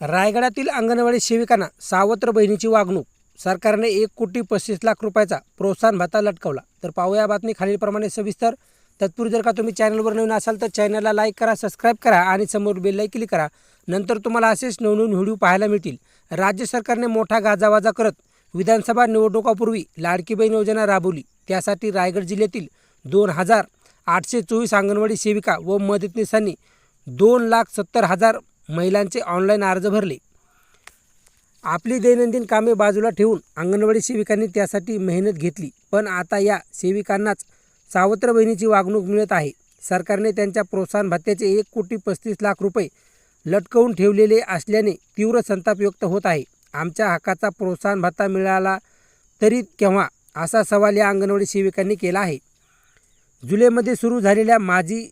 रायगडातील अंगणवाडी सेविकांना सावत्र बहिणीची वागणूक. सरकारने एक कोटी पस्तीस लाख रुपयाचा प्रोत्साहन भत्ता लटकवला. तर पाहूया बातमी खालीलप्रमाणे सविस्तर. तत्पूर्वी जर का तुम्ही चॅनलवर नवीन असाल तर चॅनलला लाईक करा सबस्क्राईब करा आणि समोर बेललाही क्लिक करा. नंतर तुम्हाला असेच नवनवीन व्हिडिओ पाहायला मिळतील. राज्य सरकारने मोठा गाजावाजा करत विधानसभा निवडणुकापूर्वी लाडकी बहीण योजना राबवली. त्यासाठी रायगड जिल्ह्यातील दोन हजार आठशे चोवीस अंगणवाडी सेविका व मदतनीसांनी दोन लाख सत्तर हजार महिलांचे ऑनलाईन अर्ज भरले. आपली दैनंदिन कामे बाजूला ठेवून अंगणवाडी सेविकांनी त्यासाठी मेहनत घेतली पण आता या सेविकांनाच सावत्र बहिणीची वागणूक मिळत आहे. सरकारने त्यांच्या प्रोत्साहन भत्त्याचे एक कोटी पस्तीस लाख रुपये लटकवून ठेवलेले असल्याने तीव्र संताप व्यक्त होत आहे. आमच्या हक्काचा प्रोत्साहन भत्ता मिळाला तरी केव्हा? असा सवाल या अंगणवाडी सेविकांनी केला आहे. जुलैमध्ये सुरू झालेल्या माझी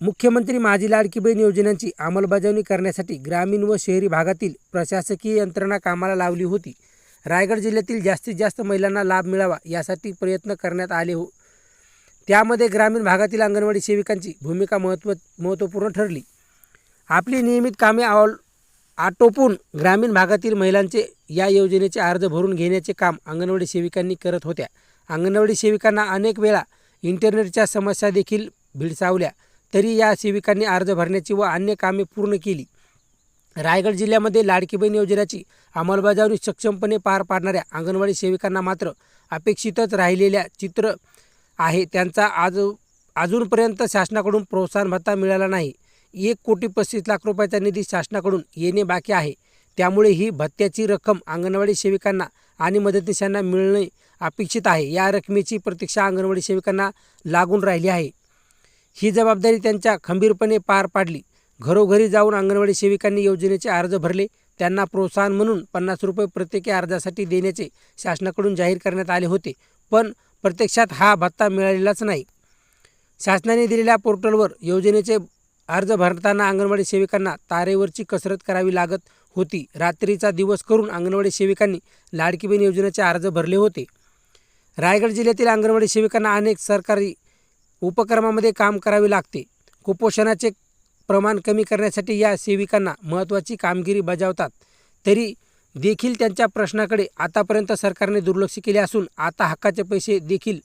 मुख्यमंत्री माझी लाडकी बहीण योजनांची अंमलबजावणी करण्यासाठी ग्रामीण व शहरी भागातील प्रशासकीय यंत्रणा कामाला लावली होती. रायगड जिल्ह्यातील जास्तीत जास्त महिलांना लाभ मिळावा यासाठी प्रयत्न करण्यात आले हो त्यामध्ये ग्रामीण भागातील अंगणवाडी सेविकांची भूमिका महत्त्व महत्त्वपूर्ण ठरली. आपली नियमित कामे ऑल आटोपून ग्रामीण भागातील महिलांचे या योजनेचे अर्ज भरून घेण्याचे काम अंगणवाडी सेविकांनी करत होत्या. अंगणवाडी सेविकांना अनेक वेळा इंटरनेटच्या समस्या देखील भिडसावल्या. तरी या सेविकांनी अर्ज भरण्याची व अन्य कामे पूर्ण केली. रायगड जिल्ह्यामध्ये लाडकी बहीण योजनेची अंमलबजावणी सक्षमपणे पार पाडणाऱ्या अंगणवाडी सेविकांना मात्र अपेक्षितच राहिलेल्या चित्र आहे. त्यांचा आज अजूनपर्यंत शासनाकडून प्रोत्साहन भत्ता मिळाला नाही. एक कोटी पस्तीस लाख रुपयाचा निधी शासनाकडून येणे बाकी आहे. त्यामुळे ही भत्त्याची रक्कम अंगणवाडी सेविकांना आणि मदतनीशांना मिळणे अपेक्षित आहे. या रकमेची प्रतीक्षा अंगणवाडी सेविकांना लागून राहिली आहे. ही जबाबदारी त्यांच्या खंबीरपणे पार पाडली. घरोघरी जाऊन अंगणवाडी सेविकांनी योजनेचे अर्ज भरले. त्यांना प्रोत्साहन म्हणून पन्नास रुपये प्रत्येकी अर्जासाठी देण्याचे शासनाकडून जाहीर करण्यात आले होते. पण प्रत्यक्षात हा भत्ता मिळालेलाच नाही. शासनाने दिलेल्या पोर्टलवर योजनेचे अर्ज भरताना अंगणवाडी सेविकांना तारेवरची कसरत करावी लागत होती. रात्रीचा दिवस करून अंगणवाडी सेविकांनी लाडकी बहीण योजनेचे अर्ज भरले होते. रायगड जिल्ह्यातील अंगणवाडी सेविकांना अनेक सरकारी उपक्रमामध्ये काम करावे लागते. कुपोषणाचे प्रमाण कमी करण्यासाठी या सेविकांना महत्त्वाची कामगिरी बजावतात. तरी देखील त्यांच्या प्रश्नाकडे आतापर्यंत सरकारने दुर्लक्ष केले असून आता हक्काचे पैसे देखील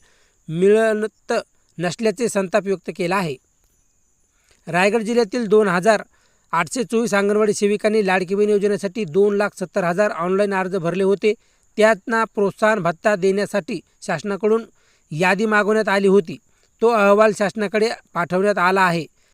मिळत नसल्याचे संताप व्यक्त केला आहे. रायगड जिल्ह्यातील दोन हजार आठशे चोवीस अंगणवाडी सेविकांनी लाडकी बहीण योजनेसाठी दोन लाख सत्तर हजार ऑनलाईन अर्ज भरले होते. त्यांना प्रोत्साहन भत्ता देण्यासाठी शासनाकडून यादी मागवण्यात आली होती. तो अहवाल शासनाकडे पाठवण्यात आला आहे.